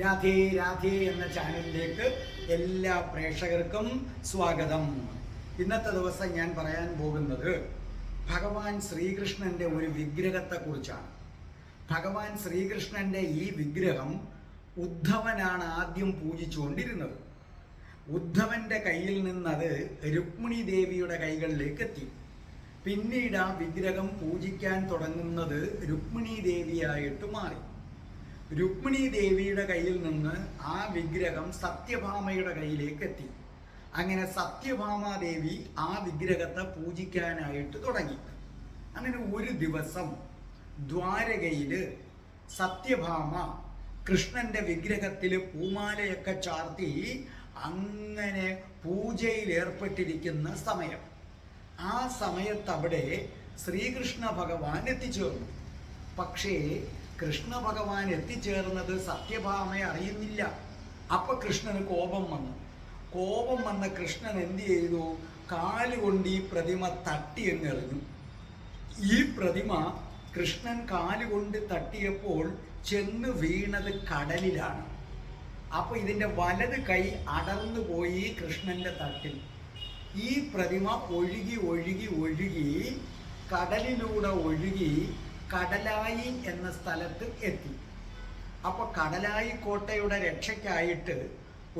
രാധേ രാധേ എന്ന ചാനലിലേക്ക് എല്ലാ പ്രേക്ഷകർക്കും സ്വാഗതം. ഇന്നത്തെ ദിവസം ഞാൻ പറയാൻ പോകുന്നത് ഭഗവാൻ ശ്രീകൃഷ്ണന്റെ ഒരു വിഗ്രഹത്തെക്കുറിച്ചാണ്. ഭഗവാൻ ശ്രീകൃഷ്ണന്റെ ഈ വിഗ്രഹം ഉദ്ധവനാണ് ആദ്യം പൂജിച്ചുകൊണ്ടിരുന്നത്. ഉദ്ധവന്റെ കയ്യിൽ നിന്നത് രുക്മിണി ദേവിയുടെ കൈകളിലേക്ക് എത്തി പിന്നീട് ആ വിഗ്രഹം പൂജിക്കാൻ തുടങ്ങുന്നത് രുക്മിണി ദേവിയായിട്ട് മാറി. രുക്മിണി ദേവിയുടെ കയ്യിൽ നിന്ന് ആ വിഗ്രഹം സത്യഭാമയുടെ കയ്യിലേക്ക് എത്തി. അങ്ങനെ സത്യഭാമാദേവി ആ വിഗ്രഹത്തെ പൂജിക്കാനായിട്ട് തുടങ്ങി. അങ്ങനെ ഒരു ദിവസം ദ്വാരകയിൽ സത്യഭാമ കൃഷ്ണന്റെ വിഗ്രഹത്തിൽ പൂമാലയൊക്കെ ചാർത്തി അങ്ങനെ പൂജയിൽ ഏർപ്പെട്ടിരിക്കുന്ന സമയം. ആ സമയത്ത് അവിടെ ശ്രീകൃഷ്ണ ഭഗവാൻ എത്തിച്ചേർന്നു. പക്ഷേ കൃഷ്ണ ഭഗവാൻ എത്തിച്ചേർന്നത് സത്യഭാമയെ അറിയുന്നില്ല. അപ്പൊ കൃഷ്ണന് കോപം വന്നു. കോപം വന്ന കൃഷ്ണൻ എന്ത് ചെയ്തു? കാലുകൊണ്ട് ഈ പ്രതിമ തട്ടി എന്നെറിഞ്ഞു ഈ പ്രതിമ കൃഷ്ണൻ കാലുകൊണ്ട് തട്ടിയപ്പോൾ ചെന്ന് വീണത് കടലിലാണ്. അപ്പോൾ ഇതിന്റെ വലത് കൈ അടർന്നു പോയി കൃഷ്ണന്റെ തട്ടിൽ. ഈ പ്രതിമ ഒഴുകി ഒഴുകി ഒഴുകി കടലിലൂടെ ഒഴുകി കടലായി എന്ന സ്ഥലത്ത് എത്തി. അപ്പൊ കടലായി കോട്ടയുടെ രക്ഷയ്ക്കായിട്ട്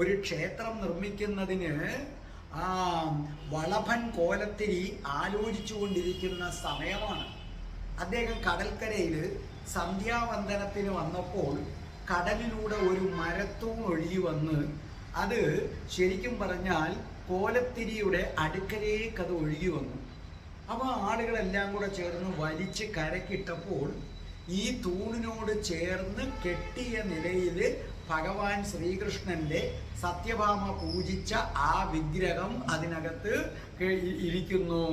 ഒരു ക്ഷേത്രം നിർമ്മിക്കുന്നതിന് ആ വളഭൻ കോലത്തിരി ആലോചിച്ചു കൊണ്ടിരിക്കുന്ന സമയമാണ്. അദ്ദേഹം കടൽക്കരയിൽ സന്ധ്യാവന്ദനത്തിന് വന്നപ്പോൾ കടലിലൂടെ ഒരു മരത്തൂൺ ഒഴുകി വന്ന് അത് ശരിക്കും പറഞ്ഞാൽ കോലത്തിരിയുടെ അടുക്കലേക്ക് അത് ഒഴുകി വന്നു. അപ്പോൾ ആളുകളെല്ലാം കൂടെ ചേർന്ന് വലിച്ച് കരക്കിട്ടപ്പോൾ ഈ തൂണിനോട് ചേർന്ന് കെട്ടിയ നിലയിൽ ഭഗവാൻ ശ്രീകൃഷ്ണന്റെ സത്യഭാമ പൂജിച്ച ആ വിഗ്രഹം അതിനകത്ത് ഇരിക്കുന്നു.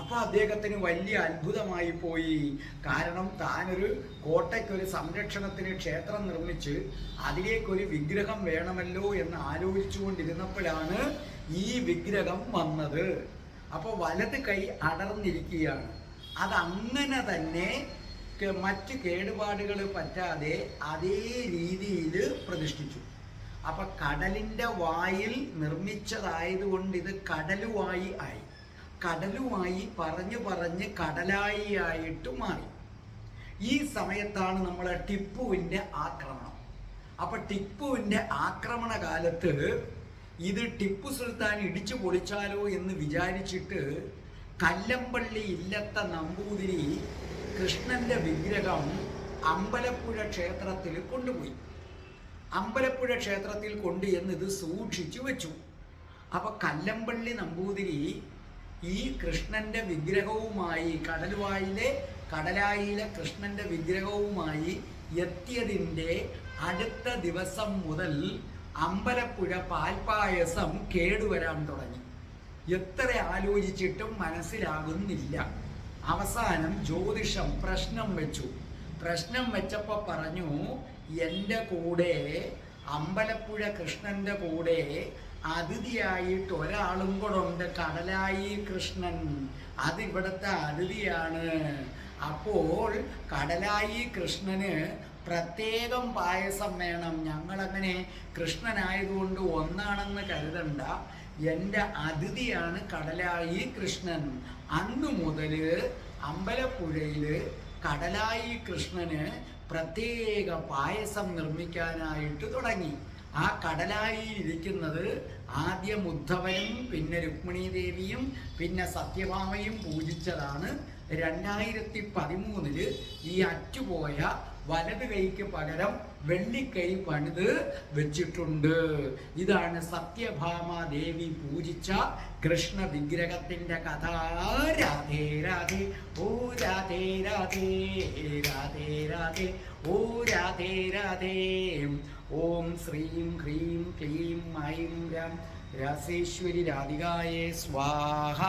അപ്പോൾ അദ്ദേഹത്തിന് വലിയ അത്ഭുതമായി പോയി. കാരണം താനൊരു കോട്ടയ്ക്കൊരു സംരക്ഷണത്തിന് ക്ഷേത്രം നിർമ്മിച്ച് അതിലേക്കൊരു വിഗ്രഹം വേണമല്ലോ എന്ന് ആലോചിച്ചുകൊണ്ടിരുന്നപ്പോഴാണ് ഈ വിഗ്രഹം വന്നത്. അപ്പോൾ വലത് കൈ അടർന്നിരിക്കുകയാണ്. അതങ്ങനെ തന്നെ മറ്റ് കേടുപാടുകൾ പറ്റാതെ അതേ രീതിയിൽ പ്രതിഷ്ഠിച്ചു. അപ്പൊ കടലിന്റെ വായിൽ നിർമ്മിച്ചതായതുകൊണ്ട് ഇത് കടലുവായി ആയി. കടലുമായി പറഞ്ഞു പറഞ്ഞ് കടലായി ആയിട്ട് മാറി. ഈ സമയത്താണ് നമ്മൾ ടിപ്പുവിന്റെ ആക്രമണം. അപ്പൊ ടിപ്പുവിന്റെ ആക്രമണ കാലത്ത് ഇത് ടിപ്പു സുൽത്താൻ ഇടിച്ചു പൊളിച്ചാലോ എന്ന് വിചാരിച്ചിട്ട് കല്ലമ്പള്ളി ഇല്ലത്ത നമ്പൂതിരി കൃഷ്ണന്റെ വിഗ്രഹം അമ്പലപ്പുഴ ക്ഷേത്രത്തിൽ കൊണ്ടുപോയി. അമ്പലപ്പുഴ ക്ഷേത്രത്തിൽ കൊണ്ട് എന്ന് ഇത് സൂക്ഷിച്ചു വെച്ചു. അപ്പൊ കല്ലമ്പള്ളി നമ്പൂതിരി ഈ കൃഷ്ണന്റെ വിഗ്രഹവുമായി കടലുവായിലെ കടലായിലെ കൃഷ്ണന്റെ വിഗ്രഹവുമായി എത്തിയതിന്റെ അടുത്ത ദിവസം മുതൽ അമ്പലപ്പുഴ പാൽപ്പായസം കേടുവരാൻ തുടങ്ങി. എത്ര ആലോചിച്ചിട്ടും മനസ്സിലാകുന്നില്ല. അവസാനം ജ്യോതിഷം പ്രശ്നം വെച്ചു. പ്രശ്നം വെച്ചപ്പോൾ പറഞ്ഞു എന്റെ കൂടെ അമ്പലപ്പുഴ കൃഷ്ണന്റെ കൂടെ അതിഥിയായിട്ട് ഒരാളും കൂടെ ഉണ്ട് കടലായി കൃഷ്ണൻ. അതിവിടുത്തെ അതിഥിയാണ്. അപ്പോൾ കടലായി കൃഷ്ണന് പ്രത്യേകം പായസം വേണം ഞങ്ങളങ്ങനെ കൃഷ്ണനായതുകൊണ്ട് ഒന്നാണെന്ന് കരുതണ്ട. എന്റെ അതിഥിയാണ് കടലായി കൃഷ്ണൻ. അന്നു മുതൽ അമ്പലപ്പുഴയിൽ കടലായി കൃഷ്ണന് പ്രത്യേക പായസം നിർമ്മിക്കാനായിട്ട് തുടങ്ങി. ആ കടലായി ഇരിക്കുന്നത് ആദ്യം ഉദ്ധവനും പിന്നെ രുക്മിണി ദേവിയും പിന്നെ സത്യഭാമയും പൂജിച്ചതാണ്. രണ്ടായിരത്തി പതിമൂന്നിൽ ഈ അറ്റുപോയ വലത് കൈക്ക് പകരം വെള്ളിക്കൈ പണിത് വെച്ചിട്ടുണ്ട്. ഇതാണ് സത്യഭാമ ദേവി പൂജിച്ച കൃഷ്ണ വിഗ്രഹത്തിന്റെ കഥ. രാധേ രാധേ ഓ രാധേ രാധേ രാധേ രാധേ ഓ രാധേ രാധേ. ഓം ശ്രീം ഹ്രീം ക്ലീം ഐം രം. രാസേശ്വരി രാധികായേ സ്വാഹ.